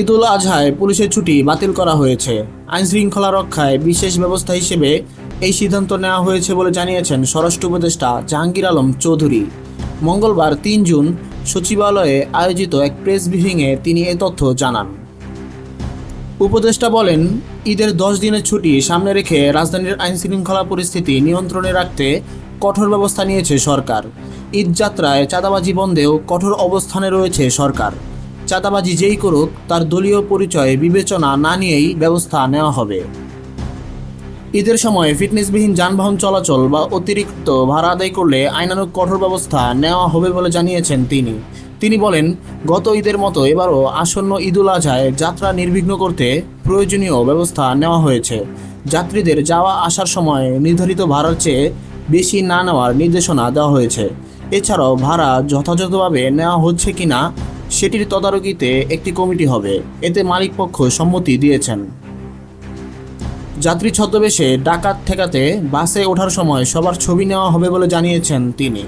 ঈদুল আজহায় পুলিশের ছুটি বাতিল করা হয়েছে। আইন শৃঙ্খলা রক্ষায় বিশেষ ব্যবস্থা হিসেবে এই সিদ্ধান্ত নেওয়া হয়েছে বলে জানিয়েছেন স্বরাষ্ট্র উপদেষ্টা জাহাঙ্গীর আলম চৌধুরী। মঙ্গলবার তিন জুন সচিবালয়ে আয়োজিত এক প্রেস ব্রিফিংয়ে তিনি এ তথ্য জানান। উপদেষ্টা বলেন, ঈদের দশ দিনের ছুটি সামনে রেখে রাজধানীর আইন শৃঙ্খলা পরিস্থিতি নিয়ন্ত্রণে রাখতে কঠোর ব্যবস্থা নিয়েছে সরকার। ঈদ যাত্রায় চাঁদাবাজি বন্ধেও কঠোর অবস্থানে রয়েছে সরকার। চাঁদাবাজি যেই করুক, তার দলীয় পরিচয়, বিবেচনা না নিয়েই ব্যবস্থা নেওয়া হবে। ঈদের সময় ফিটনেসবিহীন যানবাহন চলাচল বা অতিরিক্ত ভাড়া আদায় করলে আইনানুগ কঠোর ব্যবস্থা নেওয়া হবে বলে জানিয়েছেন তিনি। তিনি বলেন, গত ঈদের মতো এবারও আসন্ন ঈদুল আজহায় যাত্রা নির্বিঘ্ন করতে প্রয়োজনীয় ব্যবস্থা নেওয়া হয়েছে। যাত্রীদের যাওয়া আসার সময় নির্ধারিত ভাড়ার চেয়ে বেশি না নেওয়ার নির্দেশনা দেওয়া হয়েছে। এছাড়াও ভাড়া যথাযথভাবে নেওয়া হচ্ছে কিনা সেটির তদারকিতে একটি কমিটি হবে। এতে মালিকপক্ষ সম্মতি দিয়েছেন। যাত্রী ছদ্মবেশে ডাকাত ঠেকাতে বাসে ওঠার সময় সবার ছবি নেওয়া হবে বলে জানিয়েছেন তিনি।